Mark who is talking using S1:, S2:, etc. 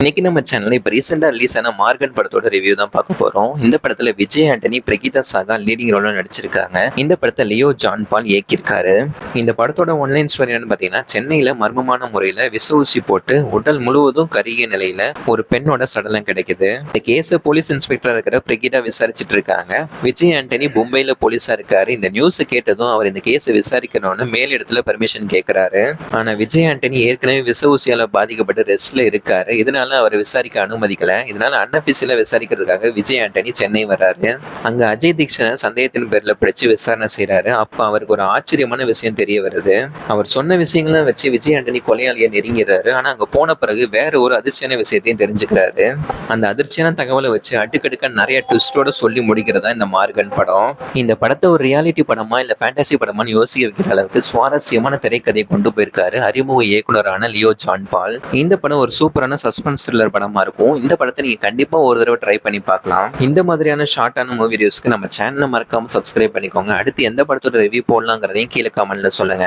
S1: இன்னைக்கு நம்ம சேனல்ல இப்ப ரீசெண்டா ரிலீஸ் ஆன மார்கன் படத்தோட ரிவ்யூ தான் பார்க்க போறோம். இந்த படத்துல விஜய் ஆண்டனி பிரகீதா சாகா லீடிங் ரோல்ல நடிச்சிருக்காங்க. இந்த படத்தை லியோ ஜான் பால் இயக்கியிருக்காரு. இந்த படத்தோட ஒன்லைன் ஸ்டோரி என்னன்னு சென்னையில மர்மமான முறையில விச ஊசி போட்டு உடல் முழுவதும் கருகிய நிலையில ஒரு பெண்ணோட சடலம் கிடைக்குது. இந்த கேஸ போலீஸ் இன்ஸ்பெக்டரா இருக்கிற பிரகிதா விசாரிச்சுட்டு இருக்காங்க. விஜய் ஆண்டனி மும்பைல போலீஸா இருக்காரு. இந்த நியூஸ் கேட்டதும் அவர் இந்த கேஸை விசாரிக்கணும்னு மேலிடத்துல பெர்மிஷன் கேட்கிறாரு ஆனா விஜய் ஆண்டனி ஏற்கனவே விச ஊசியால பாதிக்கப்பட்டு ரெஸ்ட்ல இருக்காரு. இதனால அவர் விசாரிக்க அனுமதிக்கல. இதனால அன்அபிஷியலா விசாரிக்கிறதுக்காக விஜய் ஆண்டனி சென்னை வர்றாரு. அங்க அஜய் தீக்ஷனை சந்தேகத்தின் பேர்ல பிடிச்சு விசாரணை செய்றாரு. அப்ப அவருக்கு ஒரு ஆச்சரியமான விஷயம் தெரிய வருது. அவர் சொன்ன விஷயங்களை வச்சு விஜய் ஆண்டனி கொலையாளியை நெருங்கிறாரு ஆனா அங்க போன பிறகு வேற ஒரு அதிர்ச்சியான விஷயத்தையும் தெரிஞ்சுக்கிறாரு. அந்த அதிர்ச்சியான தகவலை வச்சு அடுக்கடுக்க நிறைய ட்விஸ்டோட சொல்லி முடிக்கிறதா இந்த மார்கன் படம். இந்த படத்தை ஒரு ரியாலிட்டி படமா இல்ல ஃபேண்டசி படமான்னு யோசிக்க வைக்கிற அளவுக்கு சுவாரஸ்யமான திரைக்கதையை கொண்டு போயிருக்காரு அறிமுக இயக்குனரான லியோ ஜான் பால் இந்த படம் ஒரு சூப்பரான சஸ்பென்ஸ் த்ரில்லர் படமா இருக்கும். இந்த படத்தை நீங்க கண்டிப்பா ஒரு தடவை ட்ரை பண்ணி பார்க்கலாம். இந்த மாதிரியான ஷார்ட்டான மூவி ரிவ்யூஸ்க்கு நம்ம சேனலை மறக்காம சப்ஸ்கிரைப் பண்ணிக்கோங்க. அடுத்து எந்த படத்தோட ரிவ்யூ போடலாங்கிறதையும் கீழே கமெண்ட்ல சொல்லுங்க.